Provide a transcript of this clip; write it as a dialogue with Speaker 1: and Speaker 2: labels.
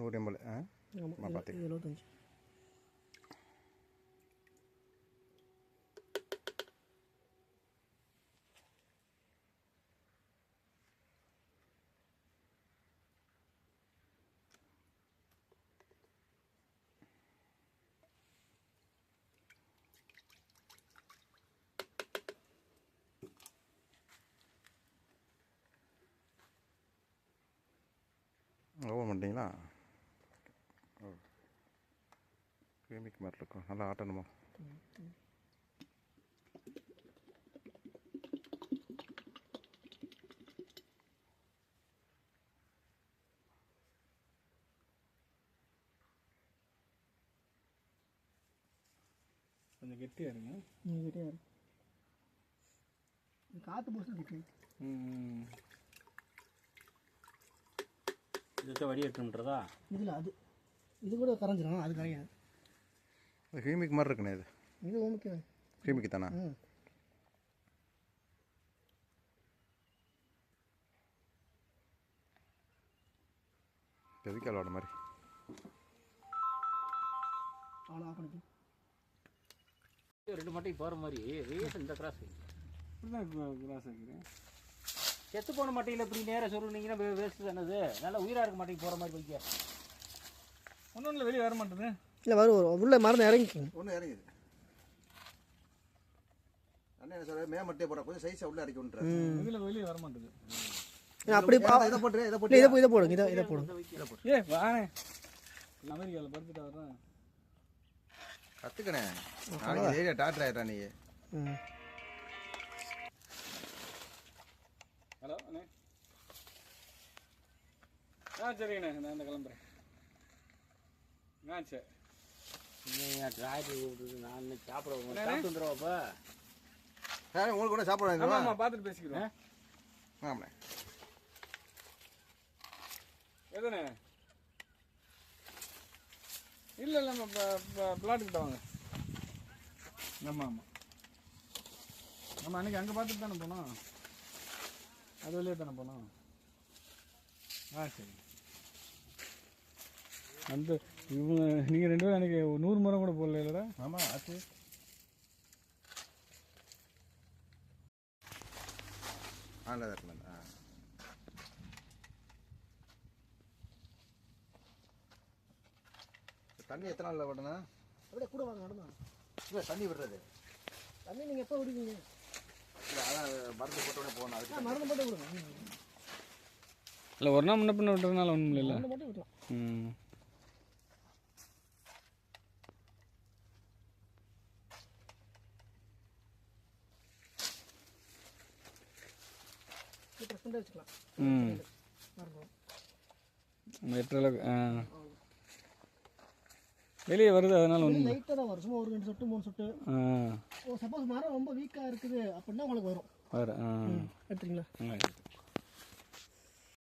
Speaker 1: நூறு எம்எல் ஆ
Speaker 2: ஆமாம்
Speaker 1: நான் பார்த்தேன்
Speaker 2: எழுபத்தஞ்சு
Speaker 1: கிரீமிக்கு மாதிரி இருக்கும். நல்லா ஆட்டணுமா?
Speaker 3: கொஞ்சம் கெட்டியாக இருங்க.
Speaker 2: நீங்கள் கிட்டே காற்று போட்டு கிட்டே.
Speaker 3: ம்
Speaker 4: இதை வடிகட்டுன்றதா
Speaker 2: இதில் அது. இது கூட கரைஞ்சிரும் அது கரையாது.
Speaker 1: கிரீமிக்கு மாதிரி இருக்குண்ணே இது.
Speaker 2: இது ஓகே
Speaker 1: கிரீமிக்கு தானே?
Speaker 2: ம்.
Speaker 1: பெவிக்காலோட மாதிரி.
Speaker 4: ரெண்டு மட்டைக்கு போகிற மாதிரி. ரேஸ் இந்த கிராஸ்
Speaker 3: கிராஸ் வைக்கிறேன்
Speaker 4: செத்து போன மட்டையில் இப்படி நேராக சொருனீங்கன்னா வேஸ்ட்டு தானது நல்லா உயிராக இருக்க மட்டைக்கு போகிற மாதிரி வைக்க
Speaker 3: ஒன்றும் இல்லை வெளியே வர மாட்டேது.
Speaker 2: இல்லை வரும் வரும். உள்ளே மருந்து இறங்கிக்கோங்க.
Speaker 1: ஒன்று இறங்குது. அண்ணன் என்ன சொல்ற மே மட்டும் போட கொஞ்சம் சைஸை உள்ள அடிக்க விட்டுறாரு
Speaker 3: இதில் வெளியே வர மாட்டேது
Speaker 2: அப்படி
Speaker 1: இதை போட்டு இதை போட்டு
Speaker 2: இதை இதை போடுங்க இதை இதை போடுங்க.
Speaker 3: ஏ வானே அமெரிக்காவில் படுத்துட்டு வர்றேன்.
Speaker 1: கற்றுக்கணே நாளைக்கு ஏரியா டாக்டர் ஆயிட்டா நீ.
Speaker 3: ஹலோ அண்ணே. ஆ சரிங்கண்ணே. நான் இந்த கிளம்புறேன். ஆ சரி.
Speaker 4: நான் சாப்பிட சாப்பிட்டு வந்துடுவாப்பா
Speaker 1: உங்களுக்கு ஒன்றும் சாப்பிட
Speaker 3: ஆமாம் பார்த்துட்டு பேசிக்கிறோம்.
Speaker 1: ஆமாண்ணே.
Speaker 3: எதுண்ணே? இல்லை இல்லை நம்ம பிளாட்டுக்கிட்ட வாங்க. ஆமாம் ஆமாம் நம்ம அன்றைக்கி அங்கே பார்த்துட்டு தானே போனோம்? அது வழியே தானே போனோம்? ஆ சரி. அந்த இவங்க நீங்கள் ரெண்டு பேரும் அன்றைக்கி நூறு முறை கூட போடல இல்லைடா.
Speaker 1: ஆமாம் ஆச்சு. ஆ இல்லை இருக்கணும் ஆ. தண்ணி எத்தனை நாளில் விடணும்?
Speaker 2: அப்படியே கூட வாங்க நடந்தா
Speaker 1: இல்லை தண்ணி விடுறது.
Speaker 2: தண்ணி நீங்கள் எப்போ விடுவீங்க?
Speaker 1: இல்லை அதான் மருந்து போட்டோடனே போகணும் அதுக்கு
Speaker 2: மருந்து மட்டும் விடுங்க
Speaker 3: இல்லை ஒரு நாள் முன்ன பின்ன விட்டுறதுனால ஒன்றும் இல்லை
Speaker 2: மட்டும் விடலாம்
Speaker 3: ம்.
Speaker 2: பர்சன்டேஜ் வச்சுக்கலாம்.
Speaker 3: ம். ஆ. வெளியே வருது அதனால ஒன்றும்
Speaker 2: லைட்டாக தான் வரும். சும்மா ஒரு ரெண்டு சொட்டு மூணு சொட்டு. ஓ சப்போஸ் மரம் ரொம்ப வீக்காக இருக்குது அப்படின்னா உங்களுக்கு வரும்.
Speaker 3: வர ஆ.
Speaker 2: எடுத்துறீங்களா
Speaker 3: ஆ